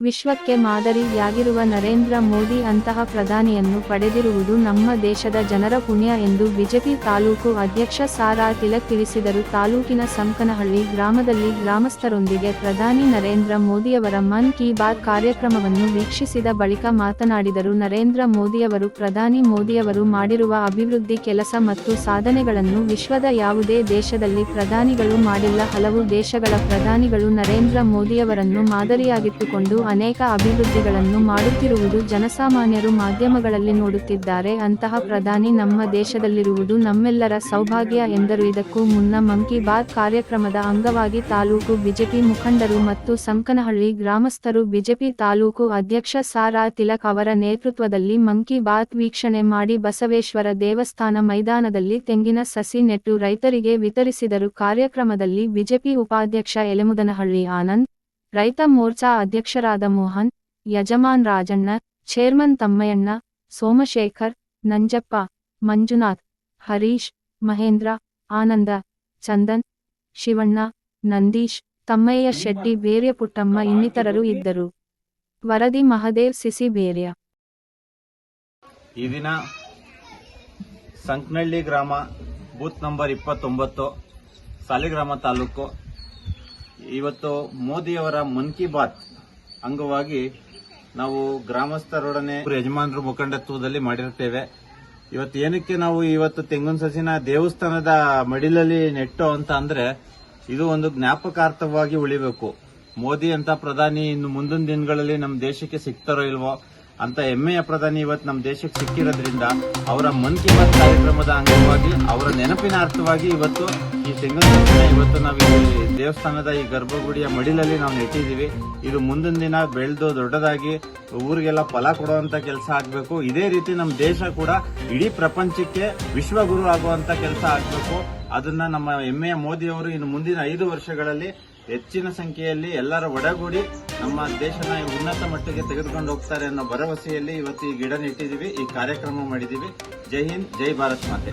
ವಿಶ್ವಕ್ಕೆ ಮಾದರಿಯಾಗಿರುವ ನರೇಂದ್ರ ಮೋದಿ ಅಂತಹ ಪ್ರಧಾನಿಯನ್ನು ಪಡೆದಿರುವುದು ನಮ್ಮ ದೇಶದ ಜನರ ಪುಣ್ಯ ಎಂದು ಬಿಜೆಪಿ ತಾಲೂಕು ಅಧ್ಯಕ್ಷ ಸಾರಾ ತಿಲಕ್ ತಿಳಿಸಿದರು. ತಾಲೂಕಿನ ಸಂಕನಹಳ್ಳಿ ಗ್ರಾಮದಲ್ಲಿ ಗ್ರಾಮಸ್ಥರೊಂದಿಗೆ ಪ್ರಧಾನಿ ನರೇಂದ್ರ ಮೋದಿಯವರ ಮನ್ ಕಿ ಬಾತ್ ಕಾರ್ಯಕ್ರಮವನ್ನು ವೀಕ್ಷಿಸಿದ ಬಳಿಕ ಮಾತನಾಡಿದರು. ನರೇಂದ್ರ ಮೋದಿಯವರು ಪ್ರಧಾನಿ ಮೋದಿಯವರು ಮಾಡಿರುವ ಅಭಿವೃದ್ಧಿ ಕೆಲಸ ಮತ್ತು ಸಾಧನೆಗಳನ್ನು ವಿಶ್ವದ ಯಾವುದೇ ದೇಶದಲ್ಲಿ ಪ್ರಧಾನಿಗಳು ಮಾಡಿಲ್ಲ. ಹಲವು ದೇಶಗಳ ಪ್ರಧಾನಿಗಳು ನರೇಂದ್ರ ಮೋದಿಯವರನ್ನು ಮಾದರಿಯಾಗಿಟ್ಟುಕೊಂಡು ಅನೇಕ ಅಭಿವೃದ್ಧಿಗಳನ್ನು ಮಾಡುತ್ತಿರುವುದು ಜನಸಾಮಾನ್ಯರು ಮಾಧ್ಯಮಗಳಲ್ಲಿ ನೋಡುತ್ತಿದ್ದಾರೆ. ಅಂತಹ ಪ್ರಧಾನಿ ನಮ್ಮ ದೇಶದಲ್ಲಿರುವುದು ನಮ್ಮೆಲ್ಲರ ಸೌಭಾಗ್ಯ ಎಂದರು. ಇದಕ್ಕೂ ಮುನ್ನ ಮನ್ ಕಿ ಬಾತ್ ಕಾರ್ಯಕ್ರಮದ ಅಂಗವಾಗಿ ತಾಲೂಕು ಬಿಜೆಪಿ ಮುಖಂಡರು ಮತ್ತು ಸಂಕನಹಳ್ಳಿ ಗ್ರಾಮಸ್ಥರು ಬಿಜೆಪಿ ತಾಲೂಕು ಅಧ್ಯಕ್ಷ ಸಾರಾ ತಿಲಕ್ ಅವರ ನೇತೃತ್ವದಲ್ಲಿ ಮನ್ ಕಿ ಬಾತ್ ವೀಕ್ಷಣೆ ಮಾಡಿ ಬಸವೇಶ್ವರ ದೇವಸ್ಥಾನ ಮೈದಾನದಲ್ಲಿ ತೆಂಗಿನ ಸಸಿ ನೆಟ್ಟು ರೈತರಿಗೆ ವಿತರಿಸಿದರು. ಕಾರ್ಯಕ್ರಮದಲ್ಲಿ ಬಿಜೆಪಿ ಉಪಾಧ್ಯಕ್ಷ ಎಲೆಮುದನಹಳ್ಳಿ ಆನಂದ್ ರೈತ ಮೋರ್ಚಾ ಅಧ್ಯಕ್ಷರಾದ ಮೋಹನ್, ಯಜಮಾನ್ ರಾಜಣ್ಣ, ಚೇರ್ಮನ್ ತಮ್ಮಯ್ಯಣ್ಣ, ಸೋಮಶೇಖರ್, ನಂಜಪ್ಪ, ಮಂಜುನಾಥ್, ಹರೀಶ್, ಮಹೇಂದ್ರ, ಆನಂದ, ಚಂದನ್, ಶಿವಣ್ಣ, ನಂದೀಶ್, ತಮ್ಮಯ್ಯ ಶೆಟ್ಟಿ ಬೇರ್ಯ ಪುಟ್ಟಮ್ಮ ಇನ್ನಿತರರು ಇದ್ದರು. ವರದಿ ಮಹದೇವ್ ಸಿಸಿ ಬೇರ್ಯ. ಈ ದಿನ ಸಂಕನಹಳ್ಳಿ ಗ್ರಾಮ ಬೂತ್ ನಂಬರ್ ಇಪ್ಪತ್ತೊಂಬತ್ತು ಸಾಲಿಗ್ರಾಮ ತಾಲೂಕು ಇವತ್ತು ಮೋದಿಯವರ ಮನ್ ಕಿ ಬಾತ್ ಅಂಗವಾಗಿ ನಾವು ಗ್ರಾಮಸ್ಥರೊಡನೆ ಯಜಮಾನರ ಮುಖಂಡತ್ವದಲ್ಲಿ ಮಾಡಿರ್ತೇವೆ. ಇವತ್ತು ಏನಕ್ಕೆ ನಾವು ಇವತ್ತು ತೆಂಗಿನ ಸಸಿನ ದೇವಸ್ಥಾನದ ಮಡಿಲಲ್ಲಿ ನೆಟ್ಟು ಅಂತ ಅಂದ್ರೆ ಇದು ಒಂದು ಜ್ಞಾಪಕಾರ್ಥವಾಗಿ ಉಳಿಬೇಕು. ಮೋದಿ ಅಂತ ಪ್ರಧಾನಿ ಇನ್ನು ಮುಂದಿನ ದಿನಗಳಲ್ಲಿ ನಮ್ಮ ದೇಶಕ್ಕೆ ಸಿಗ್ತಾರೋ ಇಲ್ವೋ ಅಂತ ಹೆಮ್ಮೆಯ ಪ್ರಧಾನಿ ಇವತ್ತು ನಮ್ಮ ದೇಶಕ್ಕೆ ಸಿಕ್ಕಿರೋದ್ರಿಂದ ಅವರ ಮನ್ ಕಿ ಬಾತ್ ಕಾರ್ಯಕ್ರಮದ ಅಂಗವಾಗಿ ಅವರ ನೆನಪಿನ ಅರ್ಥವಾಗಿ ಇವತ್ತು ಈ ತೆಂಗಿನ ಇವತ್ತು ನಾವು ದೇವಸ್ಥಾನದ ಈ ಗರ್ಭಗುಡಿಯ ಮಡಿಲಲ್ಲಿ ನಾವು ನೆಟ್ಟಿದ್ದೀವಿ. ಇದು ಮುಂದಿನ ದಿನ ಬೆಳೆದು ದೊಡ್ಡದಾಗಿ ಊರಿಗೆಲ್ಲ ಫಲ ಕೊಡುವಂತ ಕೆಲಸ ಆಗಬೇಕು. ಇದೇ ರೀತಿ ನಮ್ಮ ದೇಶ ಕೂಡ ಇಡೀ ಪ್ರಪಂಚಕ್ಕೆ ವಿಶ್ವಗುರು ಆಗುವಂತ ಕೆಲಸ ಆಗಬೇಕು. ಅದನ್ನ ನಮ್ಮ ಹೆಮ್ಮೆಯ ಮೋದಿಯವರು ಇನ್ನು ಮುಂದಿನ ಐದು ವರ್ಷಗಳಲ್ಲಿ ಹೆಚ್ಚಿನ ಸಂಖ್ಯೆಯಲ್ಲಿ ಎಲ್ಲರ ಒಡಗೂಡಿ ನಮ್ಮ ದೇಶನ ಉನ್ನತ ಮಟ್ಟಕ್ಕೆ ತೆಗೆದುಕೊಂಡು ಹೋಗ್ತಾರೆ ಅನ್ನೋ ಭರವಸೆಯಲ್ಲಿ ಇವತ್ತು ಈ ಗಿಡ ನೆಟ್ಟಿದ್ದೀವಿ ಈ ಕಾರ್ಯಕ್ರಮ ಮಾಡಿದ್ದೀವಿ. ಜೈ ಹಿಂದ್, ಜೈ ಭಾರತ್ ಮಾತೆ.